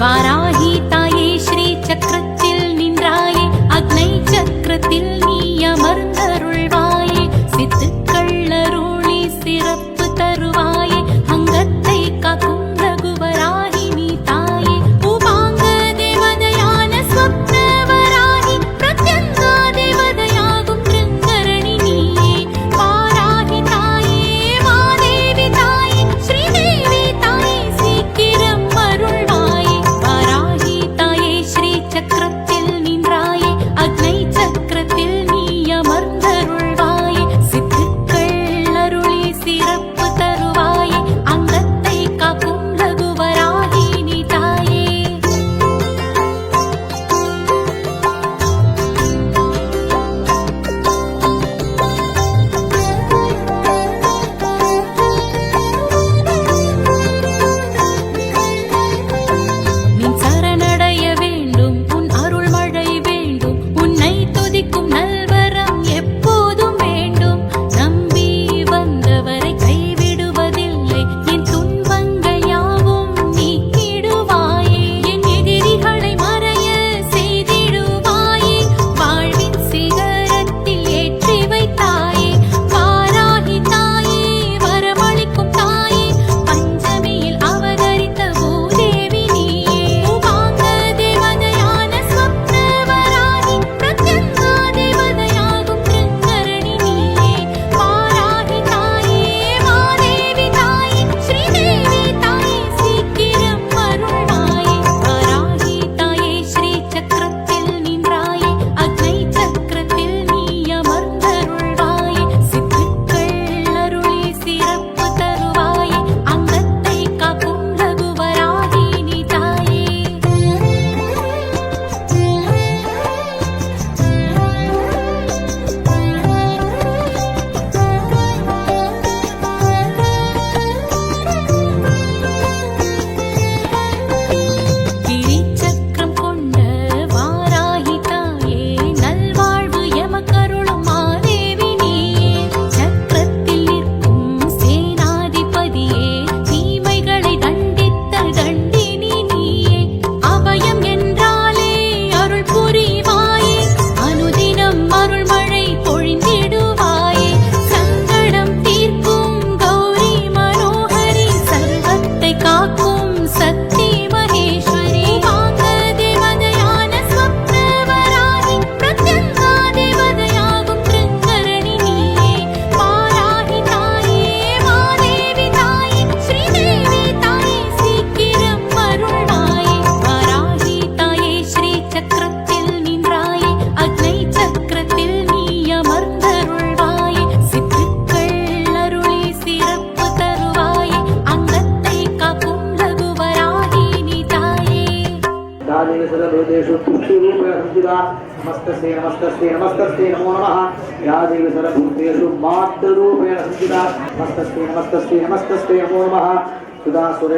வாரா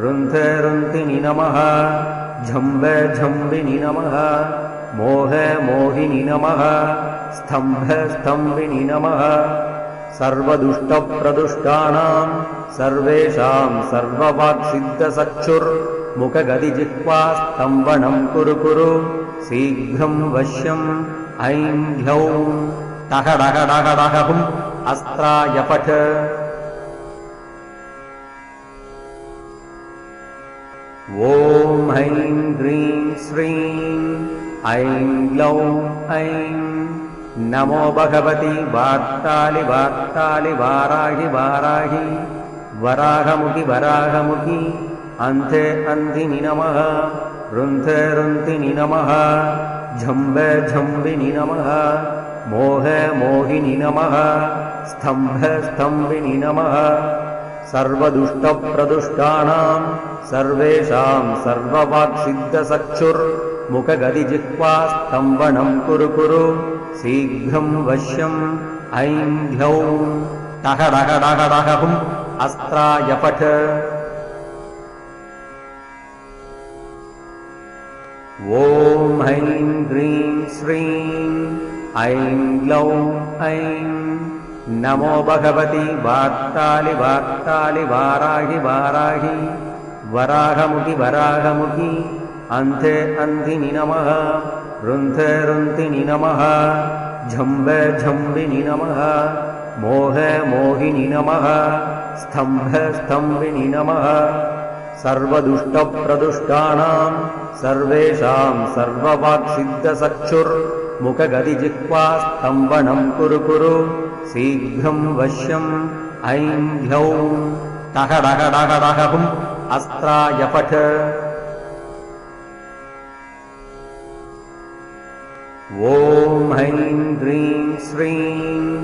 रुन्थे रुन्तिनि नमः। झम्बे झम्बिनि नमः। मोहे मोहिनि नमः। स्तम्भे स्तम्भिनि नमः। सर्वदुष्टप्रदुष्टानाम् सर्वेषाम् सर्ववाक्षिद्धसच्चुर्मुखगतिजिह्वा स्तम्बनम् कुरु कुरु। शीघ्रम् वश्यम् ऐं ध्यौ टहडहडहडहुम् अस्त्रायपठ। ॐ ऐं ह्रीं श्रीं ऐं लौं ऐं नमो भगवति वार्तालि वार्तालि वाराहि वाराहि वराहमुखि वराहमुखि अन्धे अन्धिनि नमः रुन्धे रुन्धिनि नमः झम्बे झम्बिनि नमः मोहे मोहिनि नमः स्तम्भस्तम्भिनि नमः सर्वदुष्टप्रदुष्टानां सर्वेषां सर्ववाक्सिद्धचक्षुर्मुखगदिजिह्वास्तम्भनं कुरु कुरु शीघ्रं वश्यम् ऐं ह्यौं टहडहडहडहुम् अस्त्राय पठ ॐ ऐं ह्रीं श्रीं ऐं ग्लौं ऐं नमो भगवति वार्तालि वार्तालि वाराहि वाराहि। वराहमुखि वराहमुखि। अन्धे अन्धिनि नमः। रुन्धे रुन्धिनि नमः। झम्ब झम्बिनि नमः। मोह मोहिनि नमः। स्तम्भ स्तम्भिनि नमः। सर्वदुष्टप्रदुष्टानां सर्वेषां सर्ववाक्सिद्धचक्षुर्मुखगदिजिह्वास्तम्भनं कुरु कुरु शीघ्रं वश्यम् ऐं ह्यौं टहडहडहडहुम् अस्त्राय पठ ॐ ऐं ह्रीं श्रीं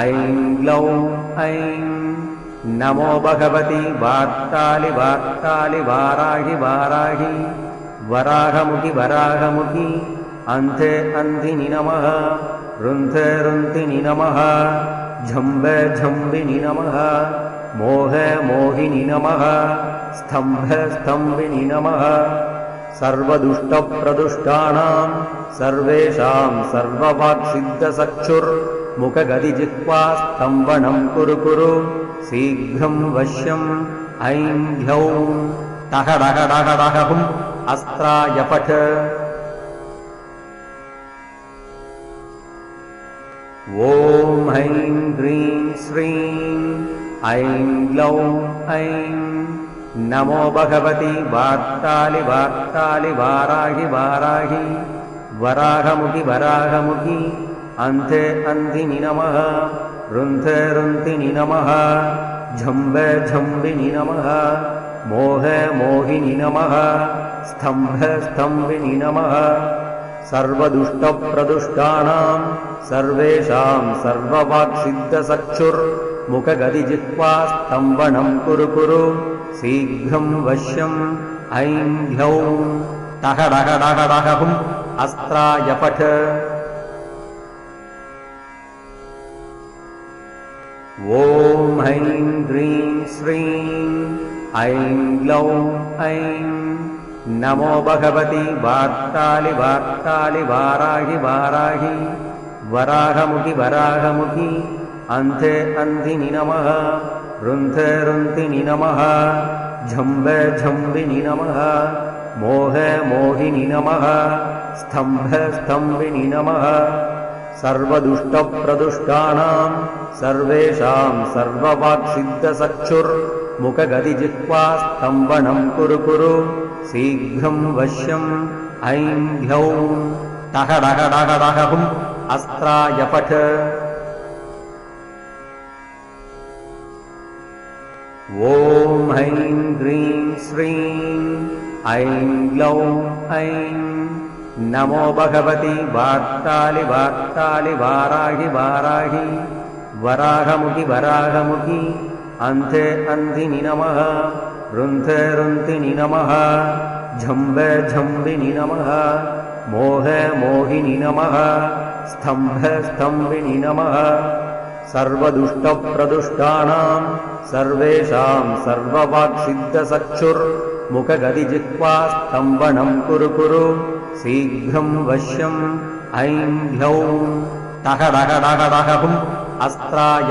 ऐं ग्लौं ऐं नमो भगवति वार्तालि वार्तालि वाराहि वाराहि। वराहमुखि वराहमुखि अन्धे अन्धिनि नमः। रुन्धे रुन्धिनि नमः। झम्ब झम्बिनि नमः। मोह मोहिनि नमः। स्तम्भ स्तम्भिनि नमः। सर्वदुष्टप्रदुष्टानां सर्वेषां सर्ववाक्सिद्धचक्षुर्मुखगदिजिह्वास्तम्भनं कुरु कुरु। शीघ्रं वश्यम् ऐं ह्यौं टहडहडहडहुम् अस्त्राय ॐ ऐं ह्रीं श्रीं ऐं ग्लौं ऐं नमो भगवति वार्तालि वार्तालि वाराहि वाराहि वराहमुखि वराहमुखि अन्धे अन्धिनि नमः रुन्धे रुन्धिनि नमः झम्ब झम्बिनि नमः मोह मोहिनि नमः स्तम्भ स्तम्भिनि नमः सर्वदुष्टप्रदुष्टानां सर्वेषां सर्ववाक्सिद्धचक्षुर्मुखगदिजिह्वास्तम्भनं कुरु कुरु शीघ्रं वश्यम् ऐं ह्यौं। टहडहडहडहुम् ऐं ह्रीं श्रीं ऐं ग्लौं ऐं नमो भगवति वार्तालि वार्तालि वाराहि वाराहि। वराहमुखि वराहमुखि। अन्धे अन्धिनि नमः। रुन्धे रुन्धिनि नमः। झम्ब झम्बिनि नमः। मोह मोहिनि नमः। स्तम्भ नमः। सर्वदुष्टप्रदुष्टानां सर्वेषां सर्ववाक्सिद्धचक्षुर्मुखगदिजिह्वास्तम्भनं कुरु कुरु शीघ्रं वश्यम् ऐं ह्यौं टहडहडहडहुम् अस्त्राय पठ। ॐ ऐं ह्रीं श्रीं ऐं ग्लौं ऐं नमो भगवति वार्तालि वार्तालि वाराहि वाराहि। वराहमुखि वराहमुखि अन्धे अन्धिनि नमः रुन्धे रुन्धिनि नमः झम्ब झम्बिनि नमः मोह मोहिनि नमः स्तम्भ स्तम्भिनि नमः। सर्वदुष्टप्रदुष्टानां सर्वेषां सर्ववाक्सिद्धचक्षुर्मुखगदिजिह्वास्तम्भनं कुरु कुरु शीघ्रं वश्यम् ऐं ह्यौं टहडहडहडहुम् अस्त्राय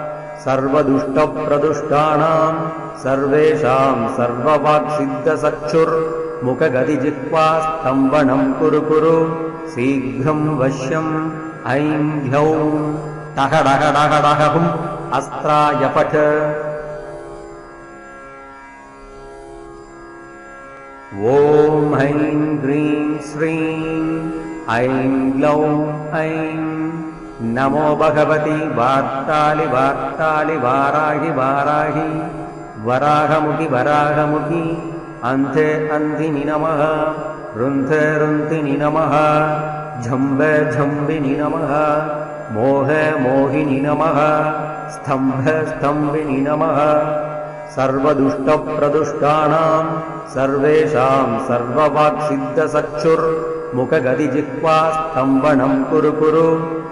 सर्वदुष्टप्रदुष्टानां सर्वेषां सर्ववाक्सिद्धचक्षुर्मुखगदिजिह्वास्तम्भनं कुरु कुरु शीघ्रं वश्यम् ऐं ह्यौं टहडहडहडहुम् अस्त्राय पठ ॐ ऐं ह्रीं श्रीं ऐं ग्लौं ऐं नमो भगवति वार्तालि वार्तालि वाराहि वाराहि। वराहमुखि वराहमुखि। अन्ते अन्धिनि नमः। रुन्धे रुन्धिनि नमः। झम्ब झम्बिनि नमः। मोह मोहिनि नमः। स्तम्भ स्तम्भिनि नमः। सर्वदुष्टप्रदुष्टानां सर्वेषां सर्ववाक्सिद्धचक्षुर्मुखगदिजिह्वा स्तम्भनं कुरु कुरु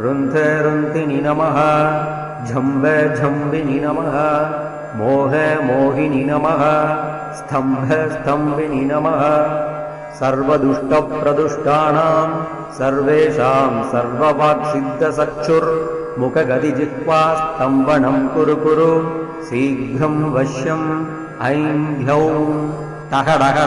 रुन्धे रुन्धिनि नमः। झम्ब झम्बिनि नमः। मोह मोहिनि नमः। स्तम्भ स्तम्भिनि नमः। सर्वदुष्टप्रदुष्टानां सर्वेषां सर्ववाक्सिद्धचक्षुर्मुखगदिजिह्वा स्तम्भनं कुरु कुरु। शीघ्रं वश्यम् ऐं ह्यौं टह डह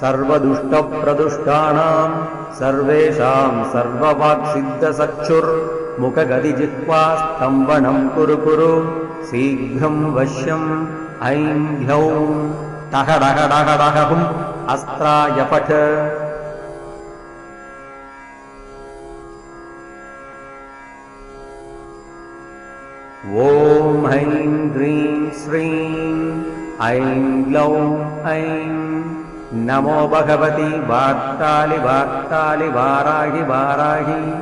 सर्वदुष्टप्रदुष्टानां सर्वेषां सर्ववाक्सिद्धचक्षुर्मुखगदिजिह्वा स्तम्भनं कुरु कुरु शीघ्रं वश्यम् ऐं ह्यौं टह डह डह डह हुम् अस्त्राय पठ। ॐ ऐं ह्रीं श्रीं ऐं ग्लौं ऐं नमो भगवति वार्तालि वार्तालि वाराहि वाराहि।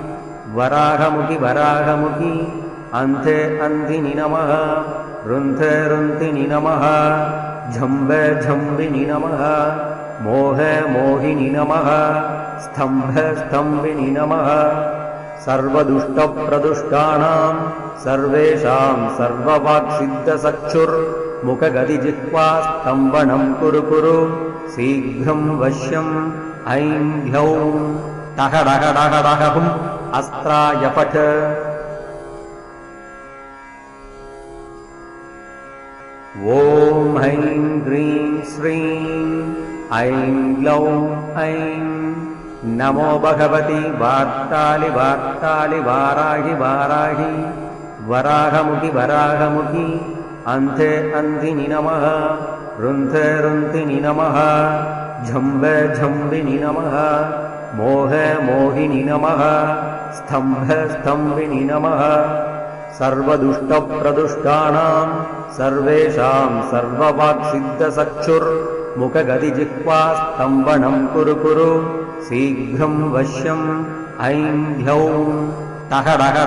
वराहमुखि वराहमुखि। अन्ते अन्धिनि नमः। रुन्धे रुन्धिनि नमः। झम्ब झम्बिनि नमः। मोह मोहिनि नमः। स्तम्भ स्तम्भिनि नमः। सर्वदुष्टप्रदुष्टानां सर्वेषां सर्ववाक्सिद्धचक्षुर्मुखगदिजिह्वा स्तम्भनं कुरु कुरु शीघ्रं वश्यम् ऐं ह्यौं टह डह डह डह हुम् अस्त्राय पठ। ॐ ऐं ह्रीं श्रीं ऐं ग्लौं ऐं नमो भगवति वार्तालि वार्तालि वाराहि वाराहि वराहमुखि वराहमुखि अन्ते अन्धिनि नमः। रुन्धे रुन्धिनि नमः। झम्ब झम्बिनि नमः। मोह मोहिनि नमः। स्तम्भ स्तम्भिनि नमः। सर्वदुष्टप्रदुष्टानां सर्वेषां सर्ववाक्सिद्धचक्षुर्मुखगदिजिह्वा स्तम्भनं कुरु कुरु। शीघ्रं वश्यम् ऐं ह्यौं टह डह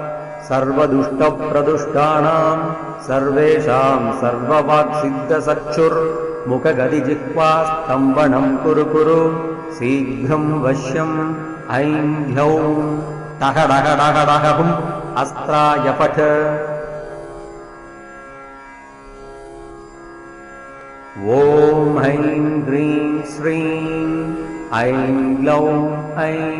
सर्वदुष्टप्रदुष्टानां सर्वेषां सर्ववाक्सिद्धचक्षुर्मुखगदिजिह्वा स्तम्भनं कुरु कुरु शीघ्रं वश्यम् ऐं ह्यौं टह डह डह डह हुम् अस्त्राय पठ। ॐ ऐं ह्रीं श्रीं ऐं ग्लौं ऐं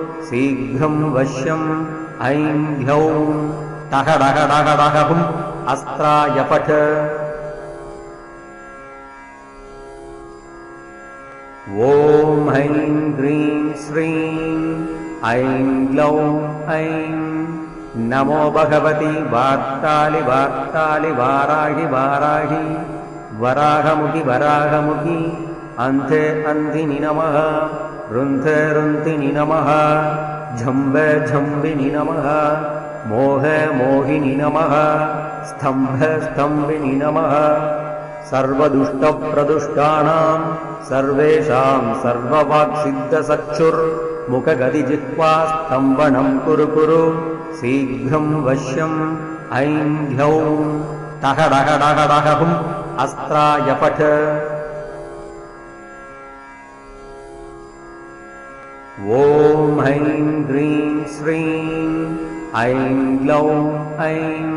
शीघ्रं वश्यम् ऐं ह्यौं टहडहडहडहुम् अस्त्राय पठ ॐ ऐं ह्रीं श्रीं ऐं ग्लौं ऐं नमो भगवति वार्तालि वार्तालि वाराहि वाराहि। वराहमुखि वराहमुखि अन्ते अन्धिनि नमः रुन्थे रुन्तिनि नमः। झम्ब झम्बिनि नमः। मोह मोहिनि नमः। स्तम्भ स्तम्भिनि नमः। सर्वदुष्टप्रदुष्टानां सर्वेषां सर्ववाक्सिद्धचक्षुर्मुखगदिजिह्वास्तम्भनं कुरु कुरु। शीघ्रं वश्यम् ऐं ह्यौं टहडहडहडहुम् अस्त्राय ॐ ऐं ह्रीं श्रीं ऐं ग्लौं ऐं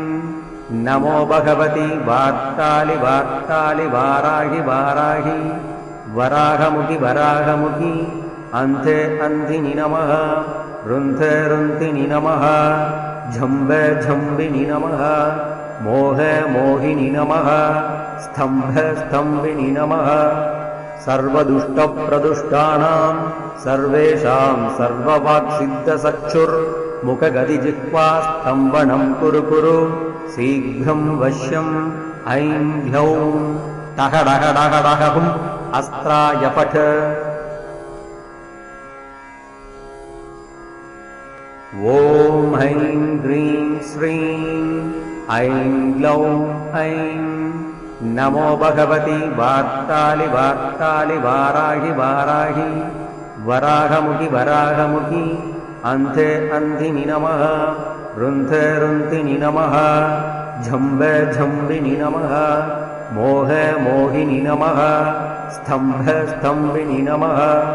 नमो भगवति वार्तालि वार्तालि वाराहि वाराहि वराहमुखि वराहमुखि अन्ते अन्धिनि नमः रुन्थे रुन्तिनि नमः झम्ब झम्बिनि नमः मोह मोहिनि नमः स्तम्भ स्तम्भिनि नमः सर्वदुष्टप्रदुष्टानां सर्वेषां सर्ववाक्सिद्धचक्षुर्मुखगदिजिह्वास्तम्भनं कुरु कुरु। शीघ्रं वश्यम् ऐं ह्यौं टहडहडहडहुम् अस्त्राय पठ ॐ ऐं ह्रीं श्रीं ऐं ग्लौं ऐं नमो भगवति वार्तालि वार्तालि वाराहि वाराहि वराहमुखि वराहमुखि। अन्ते अन्धिनि नमः। रुन्थे रुन्तिनि नमः। झम्ब झम्बिनि नमः। मोह मोहिनि नमः। स्तम्भ स्तम्भिनि नमः।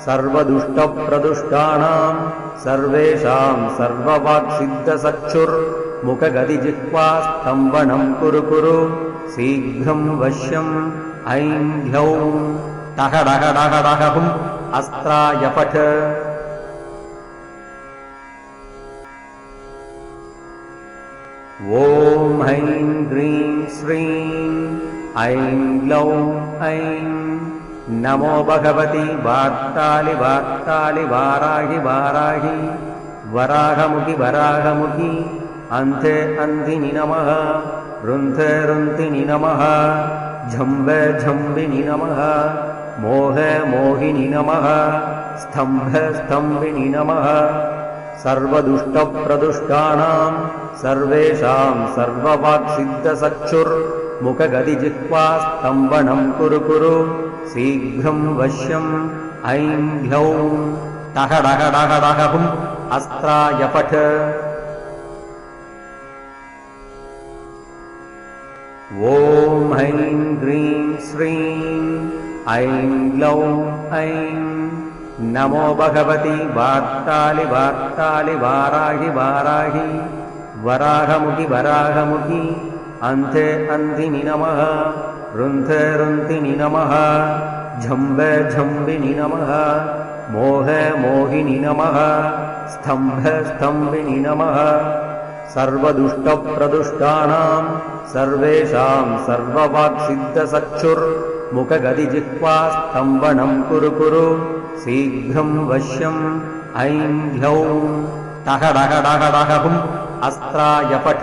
सर्वदुष्टप्रदुष्टानां सर्वेषां सर्ववाक्सिद्धचक्षुर्मुखगदिजिह्वास्तम्भनं कुरु कुरु। शीघ्रं वश्यम् ऐं ह्यौं टहडहडहडहुम् अस्त्राय पठ ॐ ऐं ह्रीं श्रीं ऐं ग्लौं ऐं नमो भगवति वार्तालि वार्तालि वाराहि वाराहि वराहमुखि वराहमुखि अन्ते अन्धिनि नमः रुन्थे रुन्तिनि नमः झम्ब झम्बिनि नमः मोह मोहिनि नमः स्तम्भ स्तम्भिनि नमः। सर्वदुष्टप्रदुष्टानां सर्वेषां सर्ववाक्सिद्धचक्षुर्मुखगदिजिह्वास्तम्भनं कुरु कुरु शीघ्रं वश्यम् ऐं ह्यौं टहडहडहडहुम् अस्त्राय पठ। ॐ ह्रीं श्रीं ऐं ग्लौं ऐं नमो भगवति वार्तालि वार्तालि वाराहि वाराहि वराहमुखि वराहमुखि अन्ते अन्धिनि नमः रुन्थे रुन्तिनि नमः झम्ब झम्बिनि नमः मोह मोहिनि नमः स्तम्भ स्तम्भिनि नमः। सर्वदुष्टप्रदुष्टानां सर्वेषां सर्ववाक्सिद्धचक्षुर्मुखगदिजिह्वास्तम्भनं कुरु कुरु शीघ्रं वश्यम् ऐं ह्यौं टहडहडहडहुम् अस्त्राय पठ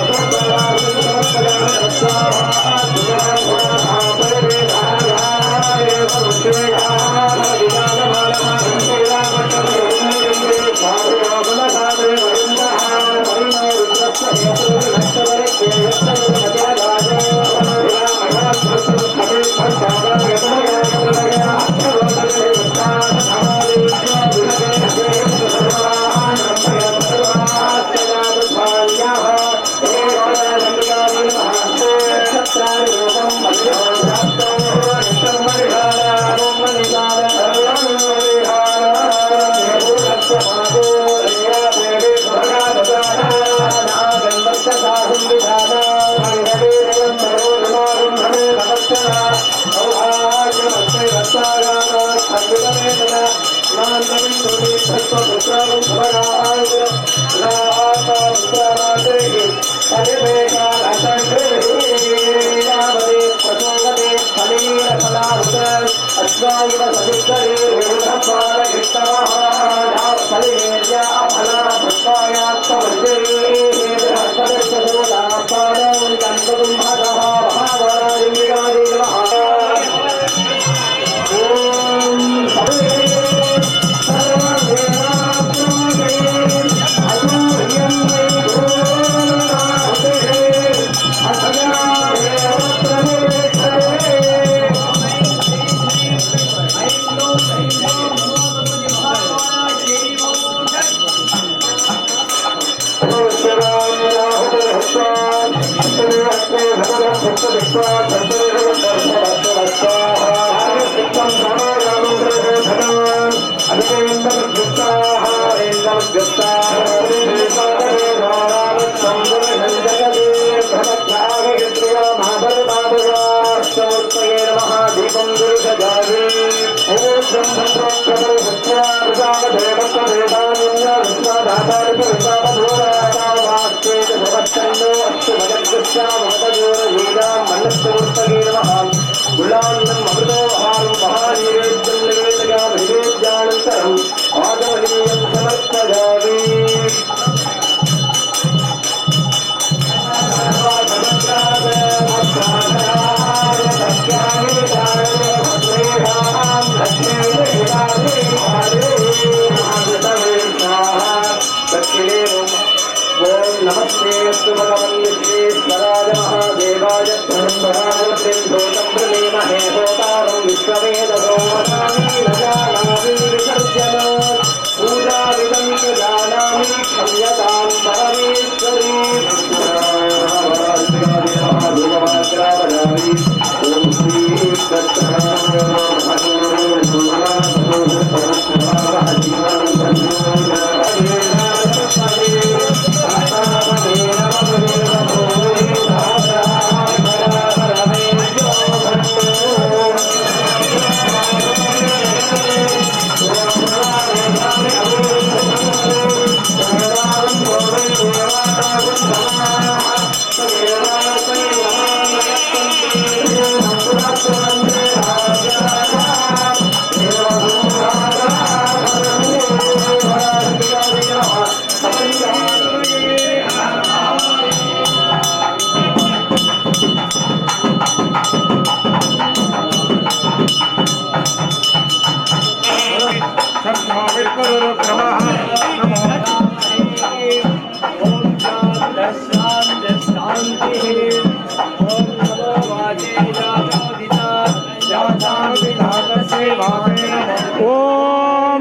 श्रीश्वरमणि श्रीश्वराय महाराज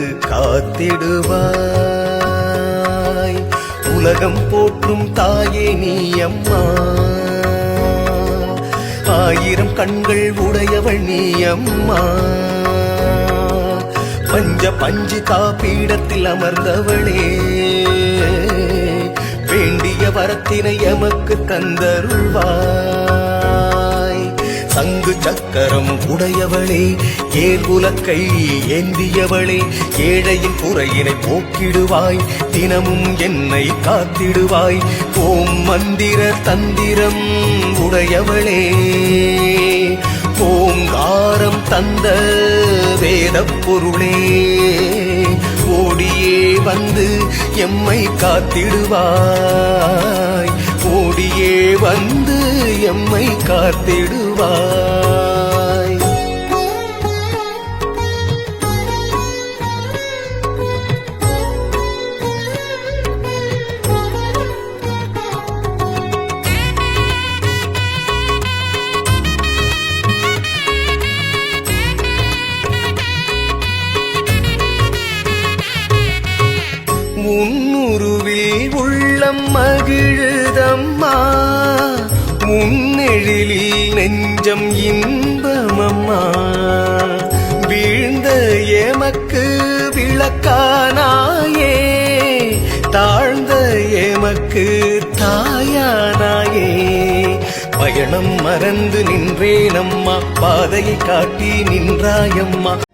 காத்திடுவாய். உலகம் போற்றும் தாயே நீ அம்மா. ஆயிரம் கண்கள் உடையவள் நீ அம்மா. பஞ்ச பஞ்சு காப்பீடத்தில் அமர்ந்தவளே. வேண்டிய வரத்தினை எமக்கு தந்தருள்வாய் சங்கு சக்கரம் உடையவளே ஏல் உலக்கை ஏந்தியவளே? ஏழையின் குறையினை போக்கிடுவாய் தினமும் என்னை காத்திடுவாய். ஓம் மந்திர தந்திரம் உடையவளே ஓங்காரம் தந்த வேத பொருளே. ஓடியே வந்து எம்மை காத்திடுவாய். எம்மை காத்திடுவார். மரணம் மறந்து நின்றேனம்மா. பாதையை காட்டி நின்றாயம்மா.